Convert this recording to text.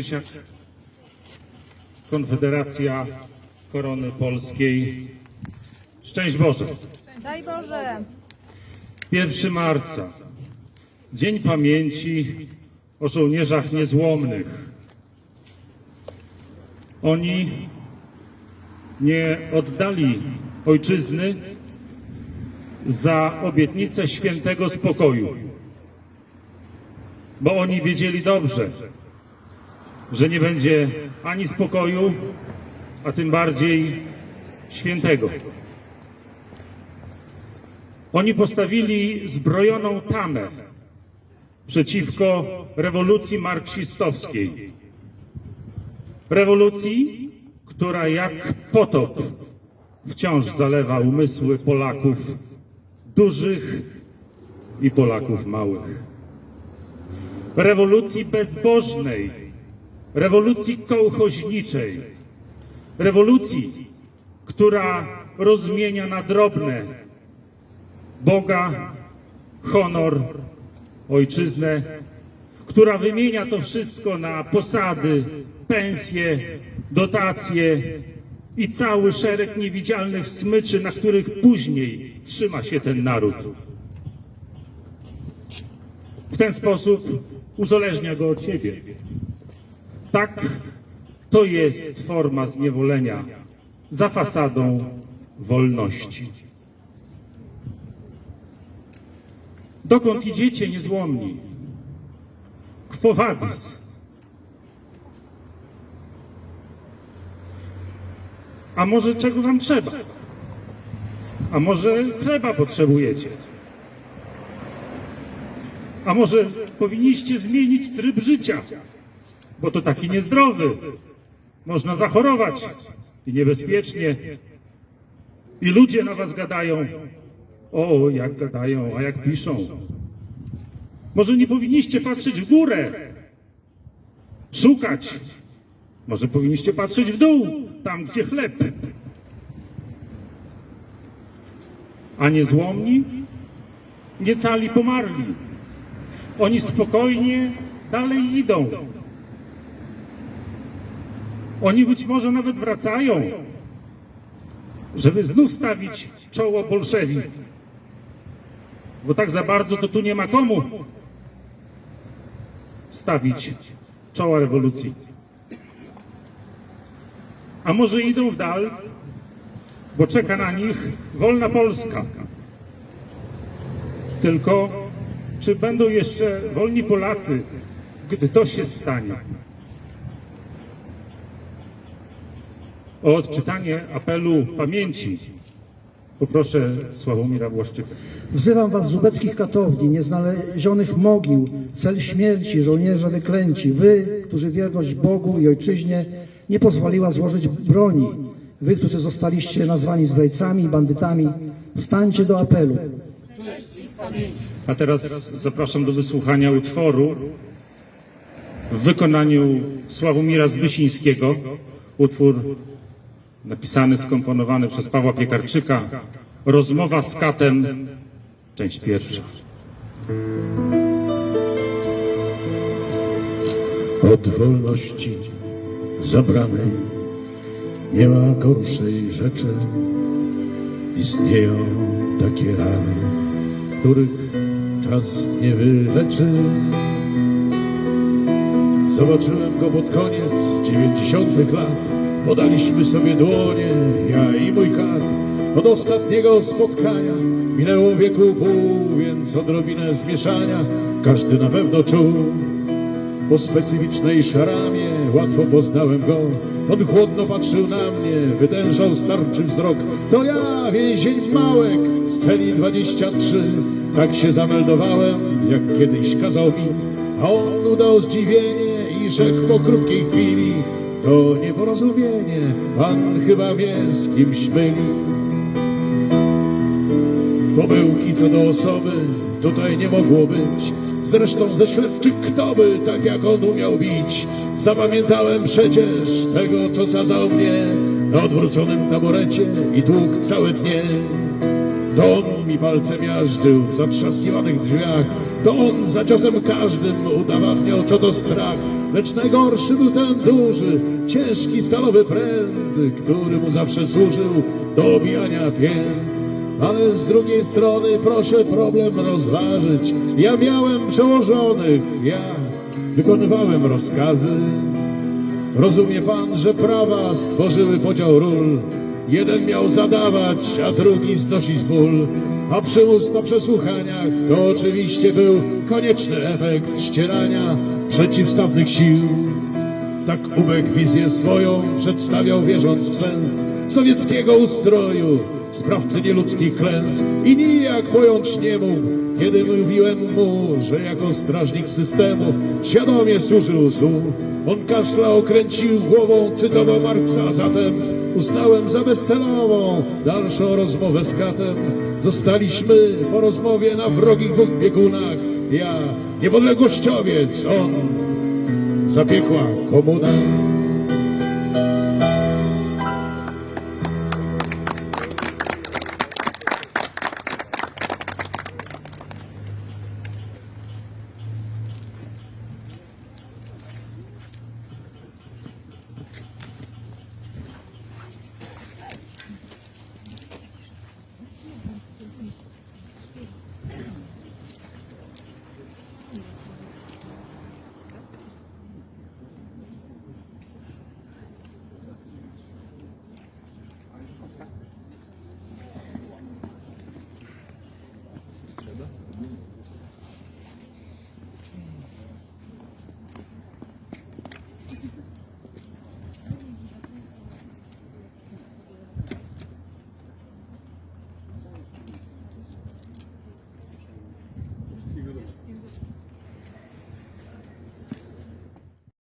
Krzysiak, Konfederacja Korony Polskiej. Szczęść Boże! Daj Boże! 1 marca, Dzień Pamięci o żołnierzach niezłomnych. Oni nie oddali ojczyzny za obietnicę świętego spokoju, bo oni wiedzieli dobrze, że nie będzie ani spokoju, a tym bardziej świętego. Oni postawili zbrojoną tamę przeciwko rewolucji marksistowskiej. Rewolucji, która jak potop wciąż zalewa umysły Polaków dużych i Polaków małych. Rewolucji bezbożnej, rewolucji kołchoźniczej, rewolucji, która rozmienia na drobne Boga, honor, ojczyznę, która wymienia to wszystko na posady, pensje, dotacje i cały szereg niewidzialnych smyczy, na których później trzyma się ten naród. W ten sposób uzależnia go od siebie. Tak, to jest forma zniewolenia za fasadą wolności. Dokąd idziecie niezłomni? Quo vadis? A może czego wam trzeba? A może chleba potrzebujecie? A może powinniście zmienić tryb życia? Bo to taki niezdrowy. Można zachorować i niebezpiecznie. I ludzie na was gadają. O, jak gadają, a jak piszą. Może nie powinniście patrzeć w górę, szukać. Może powinniście patrzeć w dół, tam gdzie chleb. A niezłomni, niecali pomarli. Oni spokojnie dalej idą. Oni być może nawet wracają, żeby znów stawić czoło bolszewik. Bo tak za bardzo to tu nie ma komu stawić czoła rewolucji. A może idą w dal, bo czeka na nich wolna Polska. Tylko czy będą jeszcze wolni Polacy, gdy to się stanie? O odczytanie apelu pamięci poproszę Sławomira Błaszczyka. Wzywam was z ubeckich katowni, nieznalezionych mogił, cel śmierci, żołnierze wyklęci, wy, którzy wierność Bogu i Ojczyźnie nie pozwoliła złożyć broni, wy, którzy zostaliście nazwani zdrajcami i bandytami, stańcie do apelu. A teraz zapraszam do wysłuchania utworu w wykonaniu Sławomira Zbysińskiego. Utwór napisany, skomponowany przez Pawła Piekarczyka. Rozmowa z katem, część pierwsza. Od wolności zabranej nie ma gorszej rzeczy. Istnieją takie rany, których czas nie wyleczy. Zobaczyłem go pod koniec dziewięćdziesiątych lat. Podaliśmy sobie dłonie, ja i mój kat. Od ostatniego spotkania minęło wieku pół, więc odrobinę zmieszania każdy na pewno czuł. Po specyficznej szaramie łatwo poznałem go. On chłodno patrzył na mnie, wytężał starczy wzrok. To ja, więzień Małek z celi 23. Tak się zameldowałem, jak kiedyś kazał mi. A on udał zdziwienie i rzekł po krótkiej chwili. To nieporozumienie, pan chyba wie z kimś myli. Pomyłki co do osoby tutaj nie mogło być. Zresztą ze śledczych kto by tak jak on umiał bić. Zapamiętałem przecież tego, co sadzał mnie na odwróconym taborecie i tłukł całe dnie. To on mi palcem miażdżył w zatrzaskiwanych drzwiach. To on za ciosem każdym udowadniał, co to strach. Lecz najgorszy był ten duży, ciężki stalowy pręt, który mu zawsze służył do obijania pięt. Ale z drugiej strony proszę problem rozważyć. Ja miałem przełożonych, ja wykonywałem rozkazy. Rozumie pan, że prawa stworzyły podział ról. Jeden miał zadawać, a drugi znosić ból. A przymus na przesłuchaniach to oczywiście był konieczny efekt ścierania przeciwstawnych sił. Tak Ubek wizję swoją przedstawiał, wierząc w sens sowieckiego ustroju, sprawcy nieludzkich klęsk i nijak pojąć nie mógł, kiedy mówiłem mu, że jako strażnik systemu świadomie służył złu. On kaszlał, kręcił głową, cytował Marksa, zatem uznałem za bezcelową dalszą rozmowę z katem. Zostaliśmy po rozmowie na wrogich dwóch biegunach. Ja, niepodległościowiec, on zapiekła komuna.